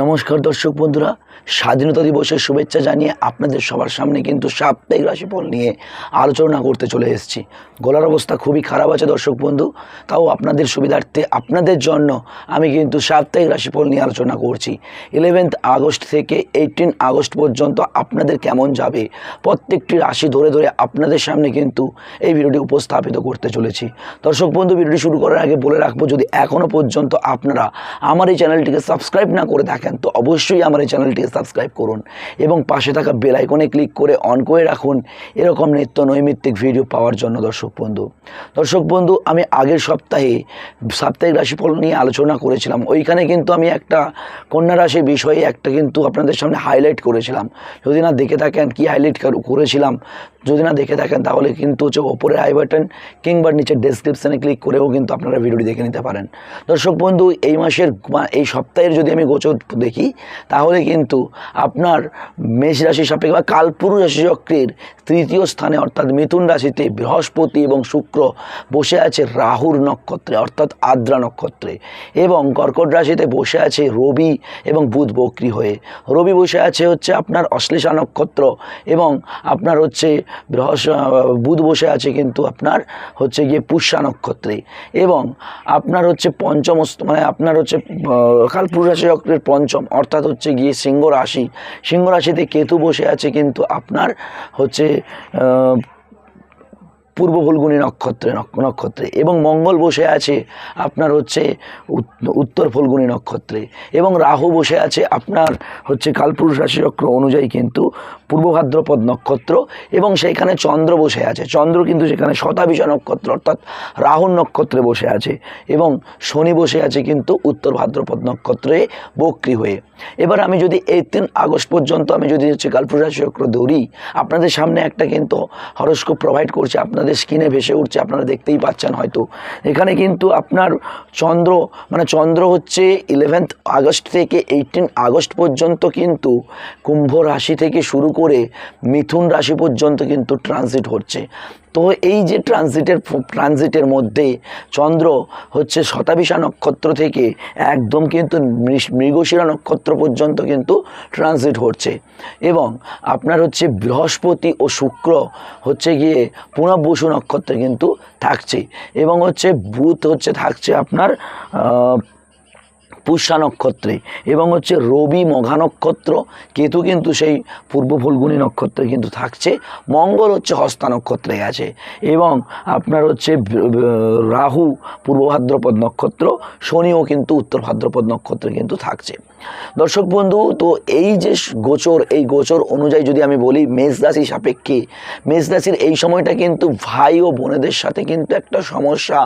নমস্কার দর্শক বন্ধুরা, স্বাধীনতা দিবসের শুভেচ্ছা জানিয়ে আপনাদের সবার সামনে কিন্তু সাপ্তাহিক রাশিফল নিয়ে আলোচনা করতে চলে এসেছি। গলার অবস্থা খুবই খারাপ আছে দর্শক বন্ধু, তাও আপনাদের সুবিধার্থে আপনাদের জন্য আমি কিন্তু সাপ্তাহিক রাশিফল নিয়ে আলোচনা করছি। ইলেভেন্থ আগস্ট থেকে এইটিন আগস্ট পর্যন্ত আপনাদের কেমন যাবে, প্রত্যেকটি রাশি ধরে ধরে আপনাদের সামনে কিন্তু এই ভিডিওটি উপস্থাপিত করতে চলেছি। দর্শক বন্ধু, ভিডিওটি শুরু করার আগে বলে রাখব, যদি এখনও পর্যন্ত আপনারা আমার এই চ্যানেলটিকে সাবস্ক্রাইব না করে থাকেন তো অবশ্যই আমার এই চ্যানেলটিকে সাবস্ক্রাইব করুন এবং পাশে থাকা বেল আইকনে ক্লিক করে অন করে রাখুন। এরকম নিত্য নৈমিত্তিক ভিডিও পাওয়ার জন্য দর্শক বন্ধু। দর্শক বন্ধু, আমি আগের সপ্তাহে সাপ্তাহিক রাশিফল নিয়ে আলোচনা করেছিলাম। ওইখানে কিন্তু আমি একটা কন্যা রাশি বিষয়ে একটা কিন্তু আপনাদের সামনে হাইলাইট করেছিলাম। যদি না দেখে থাকেন কি হাইলাইট করেছিলাম যদি না দেখে থাকেন, তাহলে কিন্তু হচ্ছে ওপরে আই বাটন কিংবা নিচে ডেসক্রিপশানে ক্লিক করেও কিন্তু আপনারা ভিডিওটি দেখে নিতে পারেন। দর্শক বন্ধু, এই মাসের এই সপ্তাহের যদি আমি গোচর দেখি, তাহলে কিন্তু আপনার মেষ রাশি সাপেক্ষে বা কালপুরু রাশি চক্রের তৃতীয় স্থানে অর্থাৎ মিথুন রাশিতে বৃহস্পতি এবং শুক্র বসে আছে রাহুর নক্ষত্রে, অর্থাৎ আদ্রা নক্ষত্রে এবং কর্কট রাশিতে বসে আছে রবি এবং বুধ বক্রি হয়ে। রবি বসে আছে হচ্ছে আপনার অশ্লেষা নক্ষত্র এবং আপনার হচ্ছে বৃহস বুধ বসে আছে কিন্তু আপনার হচ্ছে গিয়ে পুষ্যা নক্ষত্রে এবং আপনার হচ্ছে পঞ্চম মানে আপনার হচ্ছে কালপুর রাশি চক্রের পঞ্চম, অর্থাৎ হচ্ছে গিয়ে সিংহ রাশি। সিংহ রাশিতে কেতু বসে আছে কিন্তু আপনার হচ্ছে পূর্ব ফল্গুনী নক্ষত্রে, নক্ষ- নক্ষত্রে। এবং মঙ্গল বসে আছে আপনার হচ্ছে উত্তর ফল্গুনী নক্ষত্রে। এবং রাহু বসে আছে আপনার হচ্ছে কালপুরুষ রাশিচক্র অনুযায়ী কিন্তু পূর্ব ভাদ্রপদ নক্ষত্র। এবং সেইখানে চন্দ্র বসে আছে। চন্দ্র কিন্তু সেখানে শতাবিষা নক্ষত্র, অর্থাৎ রাহুর নক্ষত্রে বসে আছে। এবং শনি বসে আছে কিন্তু উত্তর ভাদ্রপদ নক্ষত্রে বক্রি হয়ে। এবার আমি যদি এই তিন আগস্ট পর্যন্ত আমি যদি হচ্ছে কালপুরুষ রাশিচক্র ধরি, আপনাদের সামনে একটা কিন্তু হরস্কোপ প্রোভাইড করছে আপনাদের স্কিনে ভেসে উঠছে, আপনারা দেখতেই পাচ্ছেন হয়তো। এখানে কিন্তু আপনার চন্দ্র মানে চন্দ্র হচ্ছে ইলেভেন্থ আগস্ট থেকে এইটিন আগস্ট পর্যন্ত কিন্তু কুম্ভ রাশি থেকে শুরু করে মিথুন রাশি পর্যন্ত কিন্তু ট্রানজিট হচ্ছে। তো এই যে ট্রানজিটের ট্রানজিটের মধ্যে চন্দ্র হচ্ছে শতাবিশা নক্ষত্র থেকে একদম কিন্তু মৃগশিরা নক্ষত্র পর্যন্ত কিন্তু ট্রানজিট হচ্ছে। এবং আপনার হচ্ছে বৃহস্পতি ও শুক্র হচ্ছে গিয়ে পুনঃবসু নক্ষত্রে কিন্তু থাকছে। এবং হচ্ছে বুধ হচ্ছে, থাকছে আপনার পুষ্যা নক্ষত্রে এবং হচ্ছে রবি মঘা নক্ষত্র, কেতু কিন্তু সেই পূর্ব ফুলগুনি নক্ষত্রে কিন্তু থাকছে, মঙ্গল হচ্ছে হস্তা নক্ষত্রে আছে এবং আপনার হচ্ছে রাহু পূর্ব ভাদ্রপদ নক্ষত্র, শনিও কিন্তু উত্তর ভাদ্রপদ নক্ষত্রে কিন্তু থাকছে। দর্শক বন্ধু, তো এই যে গোচর, এই গোচর অনুযায়ী যদি আমি বলি, মেষ রাশি সাপেক্ষে, মেষ রাশির এই সময়টা কিন্তু ভাই ও বোনেদের সাথে কিন্তু একটা সমস্যা,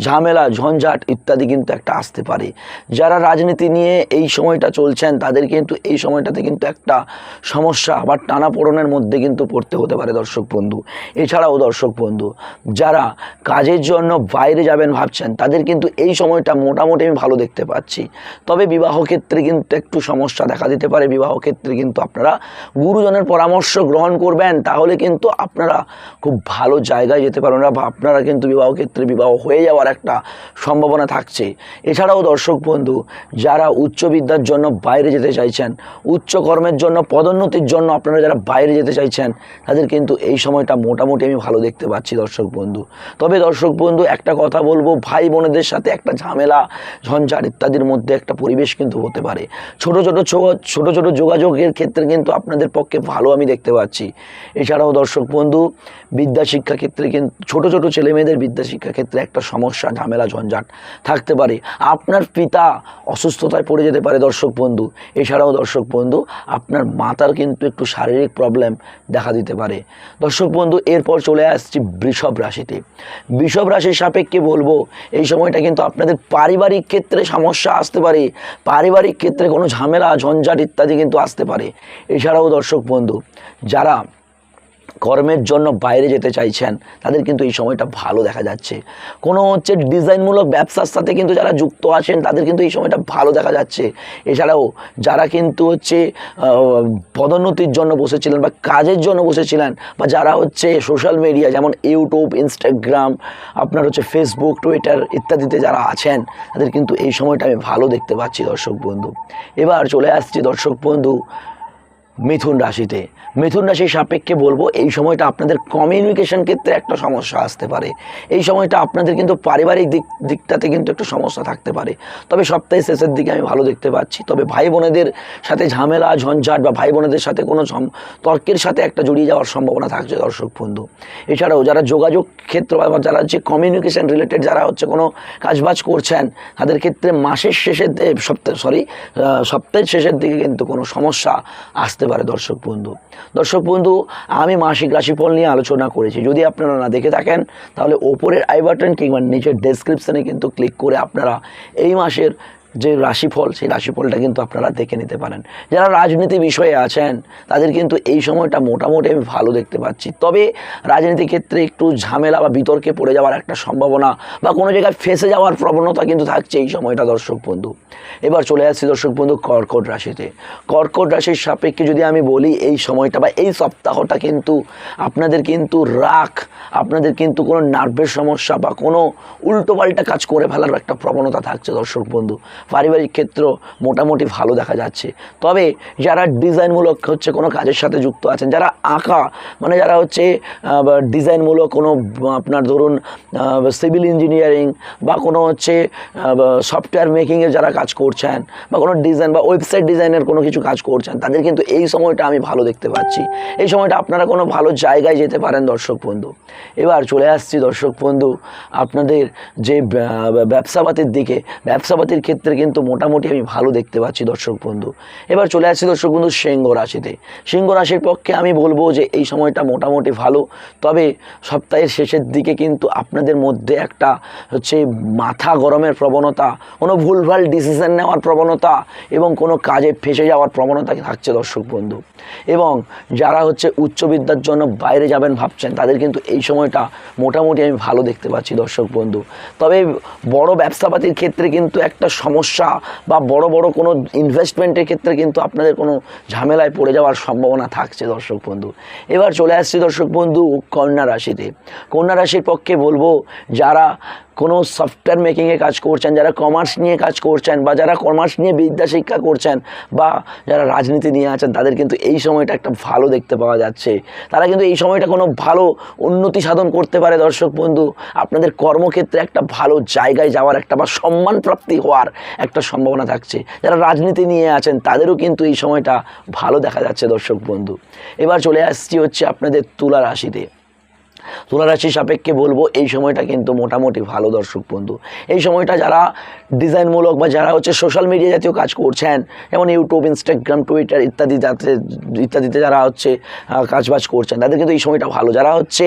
ঝামেলা, ঝঞ্ঝাট ইত্যাদি কিন্তু একটা আসতে পারে। যারা রাজনীতি নিয়ে এই সময়টা চলছেন, তাদের কিন্তু এই সময়টাতে কিন্তু একটা সমস্যা বা টানাপোড়নের মধ্যে কিন্তু পড়তে হতে পারে দর্শক বন্ধু। এছাড়াও দর্শক বন্ধু, যারা কাজের জন্য বাইরে যাবেন ভাবছেন, তাদের কিন্তু এই সময়টা মোটামুটি আমি ভালো দেখতে পাচ্ছি। তবে বিবাহ ক্ষেত্রে কিন্তু একটু সমস্যা দেখা দিতে পারে বিবাহ ক্ষেত্রে, কিন্তু আপনারা গুরুজনের পরামর্শ গ্রহণ করবেন, তাহলে কিন্তু আপনারা খুব ভালো জায়গায় যেতে পারবেন বা আপনারা কিন্তু বিবাহ ক্ষেত্রে বিবাহ হয়ে যাওয়ার একটা সম্ভাবনা থাকছে। এছাড়াও দর্শক বন্ধু, যারা উচ্চ বিদ্যার জন্য বাইরে যেতে চাইছেন, উচ্চ কর্মের জন্য, পদোন্নতির জন্য আপনারা যারা বাইরে যেতে চাইছেন, তাদের কিন্তু এই সময়টা মোটামুটি আমি ভালো দেখতে পাচ্ছি দর্শক বন্ধু। তবে দর্শক বন্ধু, একটা কথা বলব ভাই বোনেদের সাথে একটা ঝামেলা, ঝঞ্ঝাট ইত্যাদির মধ্যে একটা পরিবেশ কিন্তু হতে পারে। ছোট ছোট ছোট ছোট যোগাযোগের ক্ষেত্রে কিন্তু আপনাদের পক্ষে ভালো আমি দেখতে পাচ্ছি। এছাড়াও দর্শক বন্ধু, বিদ্যা শিক্ষা ক্ষেত্রে কিন্তু, ছোট ছোট ছেলে মেয়েদের বিদ্যা শিক্ষা ক্ষেত্রে একটা সমস্যা, ঝামেলা, ঝঞ্ঝাট থাকতে পারে। আপনার পিতা অসুস্থতায় পড়ে যেতে পারে দর্শক বন্ধু। এছাড়াও দর্শক বন্ধু, আপনার মাতার কিন্তু একটু শারীরিক প্রবলেম দেখা দিতে পারে। দর্শক বন্ধু, এরপর চলে আসছি বৃষভ রাশিতে। বৃষভ রাশির সাপেক্ষে বলব, এই সময়টা কিন্তু আপনাদের পারিবারিক ক্ষেত্রে সমস্যা আসতে পারে। পারিবারিক ক্ষেত্রে কোনো ঝামেলা ঝঞ্ঝাট ইত্যাদি কিন্তু আসতে পারে। এছাড়াও দর্শক বন্ধু যারা কর্মের জন্য বাইরে যেতে চাইছেন, তাদের কিন্তু এই সময়টা ভালো দেখা যাচ্ছে। কোনো হচ্ছে ডিজাইনমূলক ব্যবসার সাথে কিন্তু যারা যুক্ত আছেন, তাদের কিন্তু এই সময়টা ভালো দেখা যাচ্ছে। এছাড়াও যারা কিন্তু হচ্ছে পদোন্নতির জন্য বসেছিলেন বা কাজের জন্য বসেছিলেন বা যারা হচ্ছে সোশ্যাল মিডিয়া যেমন ইউটিউব ইনস্টাগ্রাম আপনার হচ্ছে ফেসবুক টুইটার ইত্যাদিতে যারা আছেন, তাদের কিন্তু এই সময়টা আমি ভালো দেখতে পাচ্ছি দর্শক বন্ধু। এবার চলে আসছি দর্শক বন্ধু, মিথুন রাশিতে। মিথুন রাশির সাপেক্ষে বলব, এই সময়টা আপনাদের কমিউনিকেশন ক্ষেত্রে একটা সমস্যা আসতে পারে। এই সময়টা আপনাদের কিন্তু পারিবারিক দিক, দিকটাতে কিন্তু একটা সমস্যা থাকতে পারে। তবে সপ্তাহের শেষের দিকে আমি ভালো দেখতে পাচ্ছি। তবে ভাই বোনেদের সাথে ঝামেলা, ঝঞ্ঝাট বা ভাই বোনেদের সাথে কোনো তর্কের সাথে একটা জড়িয়ে যাওয়ার সম্ভাবনা থাকছে দর্শক বন্ধু। এছাড়াও যারা যোগাযোগ ক্ষেত্র বা যারা হচ্ছে কমিউনিকেশন রিলেটেড যারা হচ্ছে কোনো কাজবাজ করছেন, তাদের ক্ষেত্রে মাসের শেষের সপ্তাহ সরি সপ্তাহের শেষের দিকে কিন্তু কোনো সমস্যা আসতে পারে দর্শক বন্ধু। দর্শক বন্ধু, আমি মাসিক রাশিফল নিয়ে আলোচনা করেছি। যদি আপনারা না দেখে থাকেন, তাহলে ওপরের আই বাটন কিংবা নিচের ডেসক্রিপশানে কিন্তু ক্লিক করে আপনারা এই মাসের যে রাশিফল, সেই রাশিফলটা কিন্তু আপনারা দেখে নিতে পারেন। যারা রাজনীতি বিষয়ে আছেন, তাদের কিন্তু এই সময়টা মোটামুটি আমি ভালো দেখতে পাচ্ছি। তবে রাজনীতি ক্ষেত্রে একটু ঝামেলা বা বিতর্কে পড়ে যাওয়ার একটা সম্ভাবনা বা কোনো জায়গায় ফেসে যাওয়ার প্রবণতা কিন্তু থাকছে এই সময়টা, দর্শক বন্ধু। এবার চলে আসছি, দর্শক বন্ধু, কর্কট রাশিতে। কর্কট রাশির সাপেক্ষে যদি আমি বলি, এই সময়টা বা এই সপ্তাহটা কিন্তু আপনাদের কিন্তু রাখ আপনাদের কিন্তু কোনো নার্ভের সমস্যা বা কোনো উল্টোপাল্টা কাজ করে ফেলার একটা প্রবণতা থাকছে, দর্শক বন্ধু। পারিবারিক ক্ষেত্র মোটামুটি ভালো দেখা যাচ্ছে। তবে যারা ডিজাইনমূলক হচ্ছে কোনো কাজের সাথে যুক্ত আছেন, যারা আঁকা মানে যারা হচ্ছে ডিজাইনমূলক কোনো, আপনার ধরুন সিভিল ইঞ্জিনিয়ারিং বা কোনো হচ্ছে সফটওয়্যার মেকিংয়ে যারা কাজ করছেন বা কোনো ডিজাইন বা ওয়েবসাইট ডিজাইনের কোনো কিছু কাজ করছেন, তাদের কিন্তু এই সময়টা আমি ভালো দেখতে পাচ্ছি। এই সময়টা আপনারা কোনো ভালো জায়গায় যেতে পারেন, দর্শক বন্ধু। এবার চলে আসছি, দর্শক বন্ধু, আপনাদের যে ব্যা- ব্যবসাপাতির দিকে। ব্যবসাপাতির ক্ষেত্রে কিন্তু মোটামুটি আমি ভালো দেখতে পাচ্ছি দর্শক বন্ধু। এবার চলে আসছি দর্শক বন্ধু সিংহ রাশিতে। সিংহ রাশির পক্ষে আমি বলব যে এই সময়টা মোটামুটি ভালো। তবে সপ্তাহের শেষের দিকে কিন্তু আপনাদের মধ্যে একটা হচ্ছে মাথা গরমের প্রবণতা, কোনো ভুলভাল ডিসিশন নেওয়ার প্রবণতা এবং কোনো কাজে ফেসে যাওয়ার প্রবণতা থাকছে দর্শক বন্ধু। এবং যারা হচ্ছে উচ্চ বিদ্যার জন্য বাইরে যাবেন ভাবছেন, তাদের কিন্তু এই সময়টা মোটামুটি আমি ভালো দেখতে পাচ্ছি দর্শক বন্ধু। তবে বড় ব্যবসাপাতির ক্ষেত্রে কিন্তু একটা সমস্যা বা বড় বড় কোনো ইনভেস্টমেন্টের ক্ষেত্রে কিন্তু আপনাদের কোনো ঝামেলায় পড়ে যাওয়ার সম্ভাবনা থাকছে দর্শক বন্ধু। এবার চলে আসছি দর্শক বন্ধু কন্যা রাশিতে। কন্যা রাশির পক্ষে বলব, যারা কোনো সফটওয়্যার মেকিংয়ে কাজ করছেন, যারা কমার্স নিয়ে কাজ করছেন বা যারা কমার্স নিয়ে বিদ্যা শিক্ষা করছেন বা যারা রাজনীতি নিয়ে আছেন, তাদের কিন্তু এই সময়টা একটা ভালো দেখতে পাওয়া যাচ্ছে। তারা কিন্তু এই সময়টা কোনো ভালো উন্নতি সাধন করতে পারে দর্শক বন্ধু। আপনাদের কর্মক্ষেত্রে একটা ভালো জায়গায় যাওয়ার একটা বা সম্মান প্রাপ্তি হওয়ার একটা সম্ভাবনা থাকছে। যারা রাজনীতি নিয়ে আছেন, তাদেরও কিন্তু এই সময়টা ভালো দেখা যাচ্ছে দর্শক বন্ধু। এবার চলে আসছি হচ্ছে আপনাদের তুলা রাশিতে। তুলা রাশির সাপেক্ষে বলব, এই সময়টা কিন্তু মোটামুটি ভালো দর্শক বন্ধু। এই সময়টা যারা ডিজাইনমূলক বা যারা হচ্ছে সোশ্যাল মিডিয়া জাতীয় কাজ করছেন, যেমন ইউটিউব ইনস্টাগ্রাম টুইটার ইত্যাদি যাতে, ইত্যাদিতে যারা হচ্ছে কাজবাজ করছেন, তাদের কিন্তু এই সময়টা ভালো। যারা হচ্ছে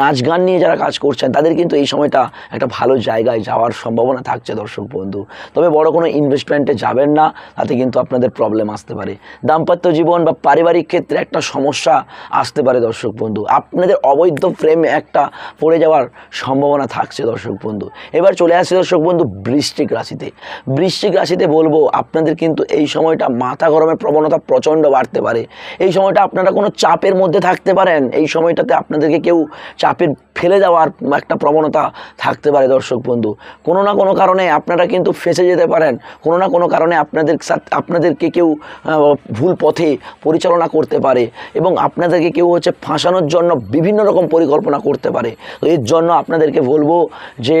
নাচ গান নিয়ে যারা কাজ করছেন, তাদের কিন্তু এই সময়টা একটা ভালো জায়গায় যাওয়ার সম্ভাবনা থাকছে দর্শক বন্ধু। তবে বড় কোনো ইনভেস্টমেন্টে যাবেন না, তাতে কিন্তু আপনাদের প্রবলেম আসতে পারে। দাম্পত্য জীবন বা পারিবারিক ক্ষেত্রে একটা সমস্যা আসতে পারে দর্শক বন্ধু। আপনাদের অবৈধ প্রেমে একটা পড়ে যাওয়ার সম্ভাবনা থাকছে, দর্শক বন্ধু। এবার চলে আসছে, দর্শক বন্ধু, বৃশ্চিক রাশিতে। বৃষ্টিক রাশিতে বলব, আপনাদের কিন্তু এই সময়টা মাথা গরমের প্রবণতা প্রচণ্ড বাড়তে পারে। এই সময়টা আপনারা কোনো চাপের মধ্যে থাকতে পারেন। এই সময়টাতে আপনাদেরকে কেউ চাপের ফেলে দেওয়ার একটা প্রবণতা থাকতে পারে, দর্শক বন্ধু। কোনো না কোনো কারণে আপনারা কিন্তু ফেসে যেতে পারেন। কোনো না কোনো কারণে আপনাদের সাথে, আপনাদেরকে কেউ ভুল পথে পরিচালনা করতে পারে। এবং আপনাদেরকে কেউ হচ্ছে ফাঁসানোর জন্য বিভিন্ন রকম পরিকল্পনা করতে পারে। তো এর জন্য আপনাদেরকে বলব যে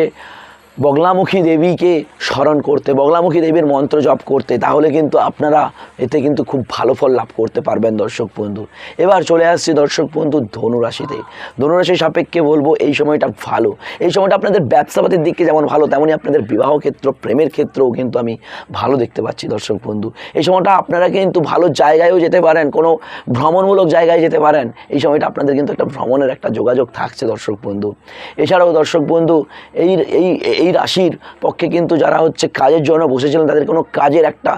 বগলামুখী দেবীকে স্মরণ করতে, বগলামুখী দেবীর মন্ত্র জপ করতে, তাহলে কিন্তু আপনারা এতে কিন্তু খুব ভালো ফল লাভ করতে পারবেন দর্শক বন্ধু। এবার চলে আসছি দর্শক বন্ধু ধনুরাশিতে। ধনুরাশির সাপেক্ষে বলব এই সময়টা ভালো। এই সময়টা আপনাদের ব্যবসাপাতির দিকে যেমন ভালো তেমনই আপনাদের বিবাহ ক্ষেত্র, প্রেমের ক্ষেত্রেও কিন্তু আমি ভালো দেখতে পাচ্ছি দর্শক বন্ধু। এই সময়টা আপনারা কিন্তু ভালো জায়গায়ও যেতে পারেন, কোনো ভ্রমণমূলক জায়গায় যেতে পারেন। এই সময়টা আপনাদের কিন্তু একটা ভ্রমণের একটা যোগাযোগ থাকছে দর্শক বন্ধু। এছাড়াও দর্শক বন্ধু, এই এই এই রাশির পক্ষে কিন্তু যারা হচ্ছে কাজের জন্য বসেছিলেন, তাদের কোনো কাজের একটা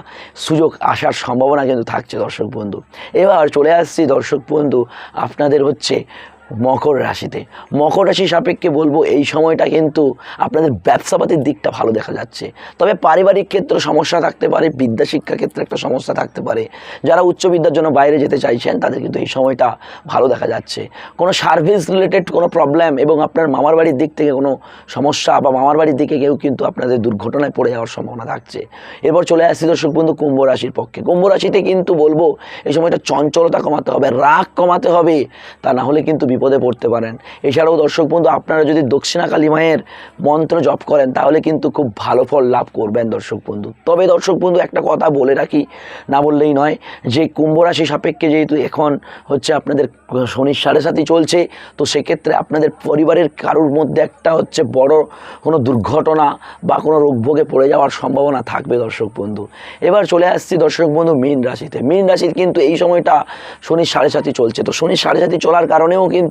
সুযোগ আসার সম্ভাবনা কিন্তু থাকছে দর্শক বন্ধু। এবার চলে আসছি দর্শক বন্ধু, আপনাদের হচ্ছে মকর রাশিতে। মকর রাশি সাপেক্ষে বলব, এই সময়টা কিন্তু আপনাদের ব্যবসাপাতির দিকটা ভালো দেখা যাচ্ছে। তবে পারিবারিক ক্ষেত্রে সমস্যা থাকতে পারে, বিদ্যা শিক্ষা ক্ষেত্রে একটা সমস্যা থাকতে পারে। যারা উচ্চ বিদ্যার জন্য বাইরে যেতে চাইছেন, তাদের কিন্তু এই সময়টা ভালো দেখা যাচ্ছে। কোনো সার্ভিস রিলেটেড কোনো প্রবলেম এবং আপনার মামার বাড়ির দিক থেকে কোনো সমস্যা বা মামার বাড়ির দিকে কেউ কিন্তু আপনাদের দুর্ঘটনায় পড়ে যাওয়ার সম্ভাবনা থাকছে। এরপর চলে আসছি দর্শক বন্ধু কুম্ভ রাশির পক্ষে। কুম্ভ রাশিতে কিন্তু বলব, এই সময়টা চঞ্চলতা কমাতে হবে, রাগ কমাতে হবে। তা না হলে কিন্তু বিপদে পড়তে পারেন। এছাড়াও দর্শক বন্ধু, আপনারা যদি দক্ষিণা কালী মায়ের মন্ত্র জপ করেন, তাহলে কিন্তু খুব ভালো ফল লাভ করবেন দর্শক বন্ধু। তবে দর্শক বন্ধু, একটা কথা বলে রাখি, না বললেই নয় যে কুম্ভ রাশি সাপেক্ষে যেহেতু এখন হচ্ছে আপনাদের শনির সাড়ে সাথী চলছে, তো সেক্ষেত্রে আপনাদের পরিবারের কারোর মধ্যে একটা হচ্ছে বড় কোনো দুর্ঘটনা বা কোনো রোগভোগে পড়ে যাওয়ার সম্ভাবনা থাকবে দর্শক বন্ধু। এবার চলে আসছি দর্শক বন্ধু, মীন রাশিতে। মীন রাশির কিন্তু এই সময়টা শনির সাড়ে সাথী চলছে। তো শনির সাড়ে সাথী চলার কারণেও কিন্তু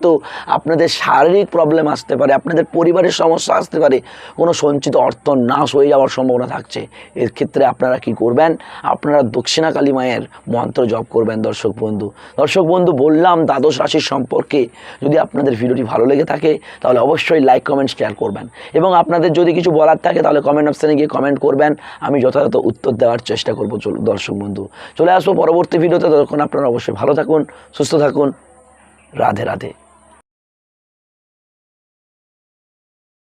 আপনাদের শারীরিক প্রবলেম আসতে পারে, আপনাদের পরিবারের সমস্যা আসতে পারে, কোনো সঞ্চিত অর্থ নাশ হয়ে যাওয়ার সম্ভাবনা থাকছে। এর ক্ষেত্রে আপনারা কি করবেন? আপনারা দক্ষিণা কালী মায়ের মন্ত্র জপ করবেন দর্শক বন্ধু। দর্শক বন্ধু, বললাম দ্বাদশ রাশির সম্পর্কে যদি আপনাদের ভিডিওটি ভালো লেগে থাকে, তাহলে অবশ্যই লাইক কমেন্ট শেয়ার করবেন। এবং আপনাদের যদি কিছু বলার থাকে, তাহলে কমেন্ট অপশানে গিয়ে কমেন্ট করবেন। আমি যথাযথ উত্তর দেওয়ার চেষ্টা করব দর্শক বন্ধু। চলে আসব পরবর্তী ভিডিওতে তখন আপনারা অবশ্যই ভালো থাকুন, সুস্থ থাকুন। রাধে রাধে।